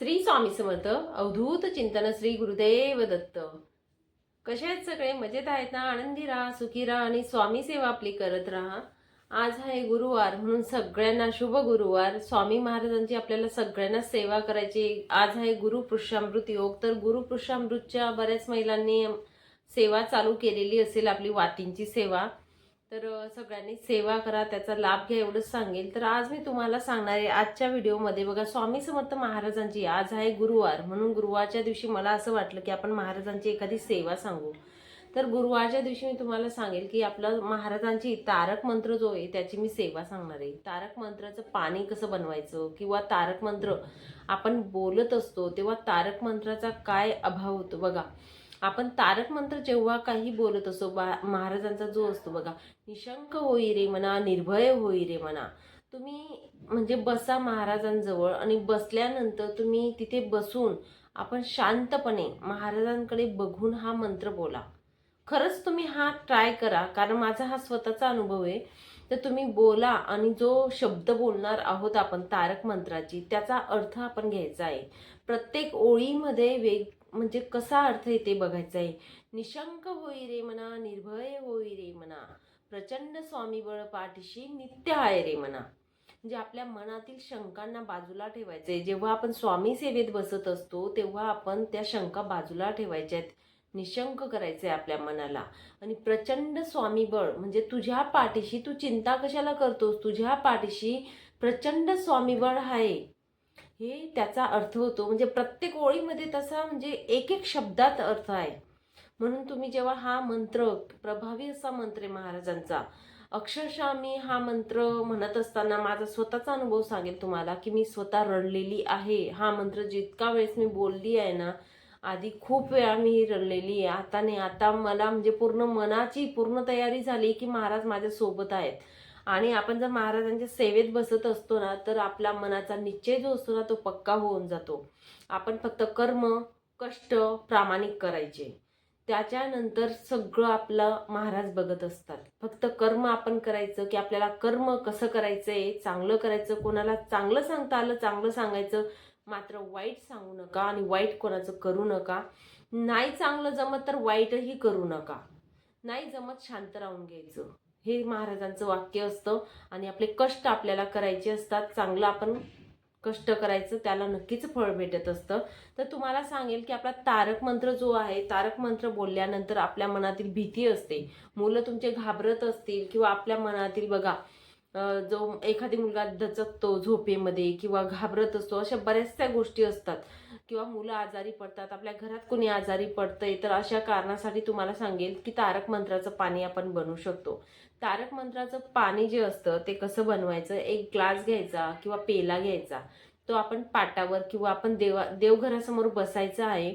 श्री स्वामी समर्थ अवधूत चिंतन श्री गुरुदेव दत्त. कसे आहेत सगळे? मजेत आहेत ना? आनंदी राहा सुखी राहा आणि स्वामी सेवा आपली करत राहा. आज आहे गुरुवार म्हणून सगळ्यांना शुभ गुरुवार. स्वामी महाराजांची आपल्याला सगळ्यांना सेवा करायची. आज आहे गुरुपृष्ठामृत योग. तर गुरुपृष्ठामृतच्या बऱ्याच महिलांनी सेवा चालू केलेली असेल आपली वातींची सेवा. तर सगळ्यांनी सेवा करा त्याचा लाभ घ्या एवढंच सांगेल. तर आज मी तुम्हाला सांगणार आहे आजच्या व्हिडिओमध्ये बघा स्वामी समर्थ महाराजांची आज आहे गुरुवार. म्हणून गुरुवारच्या दिवशी मला असं वाटलं की आपण महाराजांची एखादी सेवा सांगू. तर गुरुवारच्या दिवशी मी तुम्हाला सांगेल की आपलं महाराजांची तारक मंत्र जो आहे त्याची मी सेवा सांगणार आहे. तारक मंत्राचं पाणी कसं बनवायचं किंवा तारक मंत्र आपण बोलत असतो तेव्हा तारक मंत्राचा काय अभाव होतो बघा. आपण तारक मंत्र जेव्हा काही बोलत असतो बा महाराजांचा जो असतो बघा निशंक होई रे म्हणा निर्भय होई रे म्हणा तुम्ही म्हणजे बसा महाराजांजवळ आणि बसल्यानंतर तुम्ही तिथे बसून आपण शांतपणे महाराजांकडे बघून हा मंत्र बोला. खरंच तुम्ही हा ट्राय करा कारण माझा हा स्वतःचा अनुभव आहे. तर तुम्ही बोला आणि जो शब्द बोलणार आहोत आपण तारक मंत्राची त्याचा अर्थ आपण घ्यायचा आहे. प्रत्येक ओळीमध्ये वेग म्हणजे कसा अर्थ येते बघायचा आहे निशंक होई रे म्हणा निर्भय होई रे म्हणा प्रचंड स्वामीबळ पाठीशी नित्य आहे रे म्हणा म्हणजे आपल्या मनातील शंकांना बाजूला ठेवायचे जेव्हा आपण स्वामी सेवेत बसत असतो तेव्हा आपण त्या शंका बाजूला ठेवायच्या आहेत निशंक आहे आपल्या मनाला. आणि प्रचंड स्वामीबळ म्हणजे तुझ्या पाठीशी तू चिंता कशाला करतोस? तुझ्या पाठीशी प्रचंड स्वामीबळ आहे हे त्याचा अर्थ होतो. म्हणजे प्रत्येक ओळीमध्ये तसा म्हणजे एक एक शब्दात अर्थ आहे. म्हणून तुम्ही जेव्हा हा मंत्र प्रभावी असा मंत्र आहे महाराजांचा अक्षरशः मी हा मंत्र म्हणत असताना माझा स्वतःचा अनुभव सांगेल तुम्हाला की मी स्वतः रडलेली आहे. हा मंत्र जितका वेळेस मी बोलली आहे ना आधी खूप वेळा मी रडलेली आहे. आता नाही आता मला म्हणजे पूर्ण मनाची पूर्ण तयारी झाली की महाराज माझ्यासोबत आहेत. आणि आपण जर महाराजांच्या सेवेत बसत असतो ना तर आपला मनाचा निश्चय जो असतो ना तो पक्का होऊन जातो. आपण फक्त कर्म कष्ट प्रामाणिक करायचे. त्याच्यानंतर सगळं आपलं महाराज बघत असतात. फक्त कर्म आपण करायचं की आपल्याला कर्म कसं करायचंय चांगलं करायचं कोणाला चांगलं सांगता आलं चांगलं सांगायचं मात्र वाईट सांगू नका आणि वाईट कोणाचं करू नका. नाही चांगलं जमत तर वाईटही करू नका. नाही जमत शांत राहून घ्यायचं. हे महाराजांचं वाक्य असतं आणि आपले कष्ट आपल्याला करायचे असतात चांगलं आपण कष्ट करायचं त्याला नक्कीच फळ भेटत असतं. तर तुम्हाला सांगेल की आपला तारक मंत्र जो आहे तारक मंत्र बोलल्यानंतर आपल्या मनातील भीती असते. मुलं तुमचे घाबरत असतील किंवा आपल्या मनातील बघा जो एखादी मुलगा दचकतो झोपेमध्ये किंवा घाबरत असतो अशा बऱ्याचशा गोष्टी असतात. किंवा मुलं आजारी पडतात आपल्या घरात कोणी आजारी पडतंय तर अशा कारणासाठी तुम्हाला सांगेल की तारक मंत्राचं पाणी आपण बनवू शकतो. तारक मंत्राचं पाणी जे असतं ते कसं बनवायचं? एक ग्लास घ्यायचा किंवा पेला घ्यायचा. तो आपण पाटावर किंवा आपण देवा देवघरासमोर बसायचं आहे.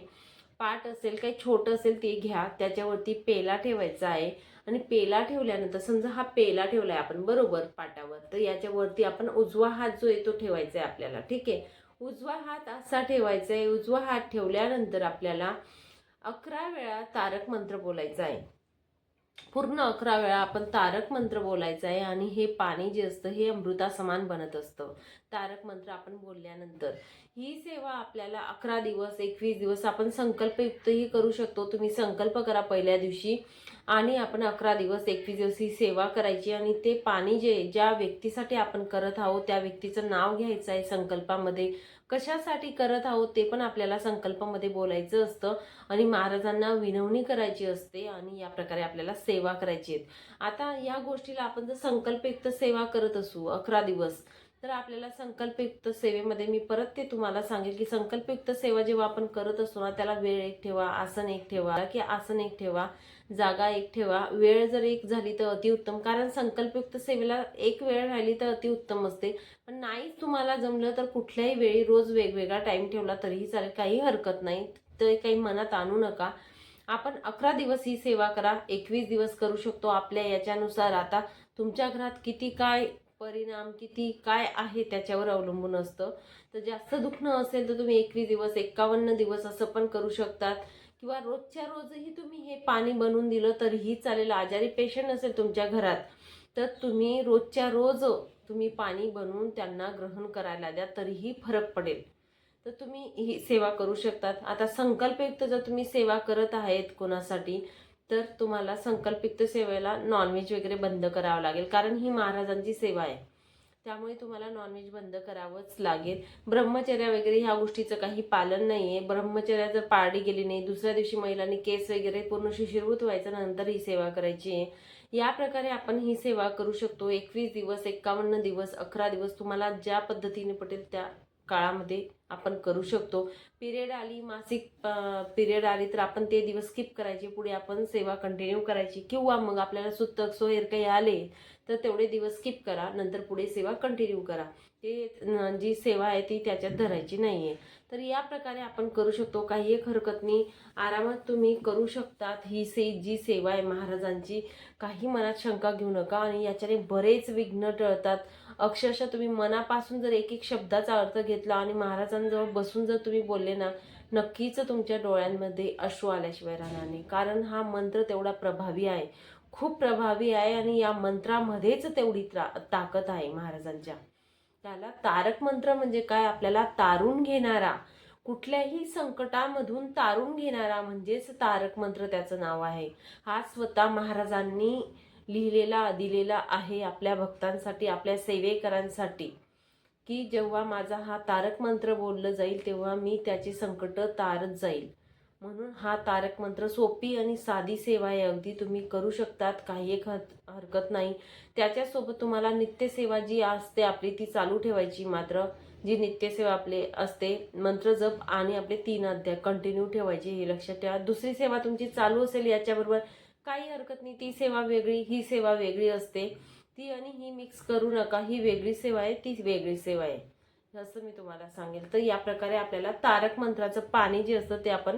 पाट असेल काही छोटं असेल ते घ्या. त्याच्यावरती पेला ठेवायचा आहे. आणि पेला ठेवल्यानंतर समजा हा पेला ठेवला आहे आपण बरोबर पाटावर तर याच्यावरती आपण उजवा हात जो आहे तो ठेवायचा आहे आपल्याला. ठीक आहे? उजवा हात असा ठेवायचा आहे. उजवा हात ठेवल्यानंतर आपल्याला अकरा वेळा तारक मंत्र बोलायचा आहे. पूर्ण अकरा वेळा आपण तारक मंत्र बोलायचं आहे आणि हे पाणी जे असतं हे अमृता समान बनत असतं. तारक मंत्र आपण बोलल्यानंतर ही सेवा आपल्याला अकरा दिवस एकवीस दिवस आपण संकल्पयुक्तही करू शकतो. तुम्ही संकल्प करा पहिल्या दिवशी आणि आपण अकरा दिवस एकवीस दिवस ही सेवा करायची आणि ते पाणी जे ज्या व्यक्तीसाठी आपण करत आहोत त्या व्यक्तीचं नाव घ्यायचं आहे संकल्पामध्ये. कशासाठी करत आहोत ते पण आपल्याला संकल्पामध्ये बोलायचं असतं. आणि महाराजांना विनवणी करायची असते आणि या प्रकारे आपल्याला सेवा करायची आहे आता या गोष्टीला आपण जर संकल्पयुक्त सेवा करत असू अकरा दिवस तर आपल्याला संकल्पयुक्त सेवेमध्ये मी परत ते तुम्हाला सांगेल की संकल्पयुक्त सेवा जेव्हा आपण करत असतो ना त्याला वेळ एक ठेवा आसन एक ठेवा की आसन एक ठेवा जागा एक ठेवा. वेळ जर एक झाली तर अतिउत्तम कारण संकल्पयुक्त सेवेला एक वेळ राहिली तर अतिउत्तम असते. पण नाहीच तुम्हाला जमलं तर कुठल्याही वेळी रोज वेगवेगळा टाईम ठेवला तरीही चालेल काही हरकत नाही. तर काही मनात आणू नका. आपण अकरा दिवस ही सेवा करा एकवीस दिवस करू शकतो आपल्या याच्यानुसार. आता तुमच्या घरात किती काय परिणाम किती काय आहे त्याच्यावर अवलंबून असतं. तर जास्त दुखणं असेल तर तुम्ही एकवीस दिवस एक्कावन्न दिवस असं पण करू शकतात. किंवा रोजच्या रोजही तुम्ही हे पाणी बनवून दिलं तरीही चालेल. आजारी पेशंट असेल तुमच्या घरात तर तुम्ही रोजच्या रोज तुम्ही पाणी बनवून त्यांना ग्रहण करायला द्या तरीही फरक पडेल. तर तुम्ही ही सेवा करू शकतात. आता संकल्पयुक्त जर तुम्ही सेवा करत आहेत कोणासाठी तर तुम्हाला संकल्पित सेवेला नॉनव्हेज वगैरे बंद करावं लागेल कारण ही महाराजांची सेवा आहे. त्यामुळे तुम्हाला नॉनव्हेज बंद करावंच लागेल. ब्रह्मचर्या वगैरे ह्या गोष्टीचं काही पालन नाही आहे ब्रह्मचर्या जर पाळली गेली नाही दुसऱ्या दिवशी महिलांनी केस वगैरे पूर्ण शिशिरभूत व्हायचं नंतर ही सेवा करायची. आहे या प्रकारे आपण ही सेवा करू शकतो. एकवीस दिवस एक्कावन्न दिवस अकरा दिवस तुम्हाला ज्या पद्धतीने पटेल त्या काळामध्ये आपण करू शकतो. पिरियड आली मासिक पिरियड आली तर आपण ते दिवस स्किप करायचे पुढे आपण सेवा कंटिन्यू करायची. किंवा मग आपल्याला सुतक सोयर काही आले तर तेवढे दिवस स्किप करा नंतर पुढे सेवा कंटिन्यू करा. ते जी सेवा आहे ती त्याच्यात धरायची नाही आहे तर या प्रकारे आपण करू शकतो. काही एक हरकत नाही. आरामात तुम्ही करू शकतात. ही से जी सेवा आहे महाराजांची काही मनात शंका घेऊ नका आणि याच्याने बरेच विघ्न टळतात. अक्षरशः तुम्ही मनापासून जर एक एक शब्दाचा अर्थ घेतला आणि माणसांजवळ बसून जर तुम्ही बोलले ना नक्कीच तुमच्या डोळ्यांमध्ये अश्रू आल्याशिवाय राहणार नाही. कारण हा मंत्र तेवढा प्रभावी आहे. खूप प्रभावी आहे आणि या मंत्रामध्येच तेवढी त्रा ताकद आहे महाराजांच्या. त्याला तारक मंत्र म्हणजे काय? आपल्याला तारून घेणारा. कुठल्याही संकटामधून तारून घेणारा म्हणजेच तारक मंत्र त्याचं नाव आहे. हा स्वतः महाराजांनी लिहिलेला दिलेला आहे आपल्या भक्तांसाठी आपल्या सेवेकरांसाठी. की जेव्हा माझा हा तारक मंत्र बोललं जाईल तेव्हा मी त्याची संकट तारत जाईल. म्हणून हा तारक मंत्र सोपी आणि साधी सेवा आहे. अगदी तुम्ही करू शकतात काही एक हरकत नाही. त्याच्यासोबत तुम्हाला नित्यसेवा जी असते आपली ती चालू ठेवायची मात्र. जी नित्यसेवा आपले असते मंत्र जप आणि आपले तीन अध्याय कंटिन्यू ठेवायचे हे लक्षात ठेवा. दुसरी सेवा तुमची चालू असेल याच्याबरोबर काही हरकत नाही. ती सेवा वेगळी ही सेवा वेगळी असते. ती आणि ही मिक्स करू नका. ही वेगळी सेवा आहे ती वेगळी सेवा आहे. असं मी तुम्हाला सांगेल तर या प्रकारे आपल्याला तारक मंत्राचं पाणी जे असतं ते आपण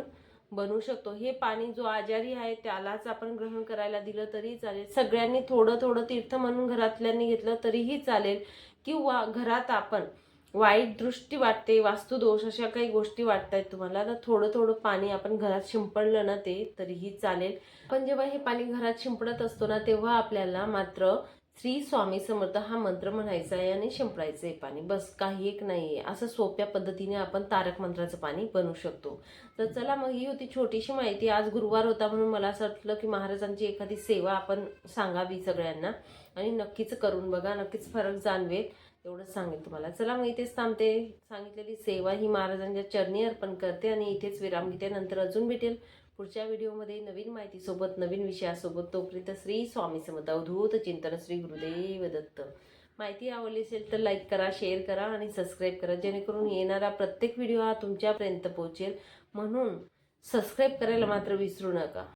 बनवू शकतो. हे पाणी जो आजारी आहे त्यालाच आपण ग्रहण करायला दिलं तरी चालेल. सगळ्यांनी थोडं थोडं तीर्थ म्हणून घरातल्यांनी घेतलं तरीही चालेल. किंवा घरात आपण वाईट दृष्टी वाटते वास्तुदोष अशा काही गोष्टी वाटत आहेत तुम्हाला तर थोडं थोडं पाणी आपण घरात शिंपडलं ना ते तरीही चालेल. पण जेव्हा हे पाणी घरात शिंपडत असतो ना तेव्हा आपल्याला मात्र श्री स्वामी समर्थ हा मंत्र म्हणायचा आहे आणि शिंपडायचं आहे पाणी. बस काही एक नाही आहे असं सोप्या पद्धतीने आपण तारक मंत्राचं पाणी बनवू शकतो. तर चला मग ही होती छोटीशी माहिती. आज गुरुवार होता म्हणून मला असं वाटलं की महाराजांची एखादी सेवा आपण सांगावी सगळ्यांना. आणि नक्कीच करून बघा नक्कीच फरक जाणवेल. एवढंच सांगेल तुम्हाला. चला मग इथेच थांबते. सांगितलेली सेवा ही महाराजांच्या चरणी अर्पण करते आणि इथेच विराम घेते. नंतर अजून भेटेल. पुढच्या व्हिडिओमध्ये नवीन माहितीसोबत नवीन विषयासोबत तोपर्यंत श्री स्वामी समर्थ अवधूत चिंतन श्री गुरुदेव दत्त. माहिती आवडली असेल तर लाईक करा शेअर करा आणि सबस्क्राईब करा. जेणेकरून येणारा प्रत्येक व्हिडिओ हा तुमच्यापर्यंत पोहोचेल. म्हणून सबस्क्राईब करायला मात्र विसरू नका.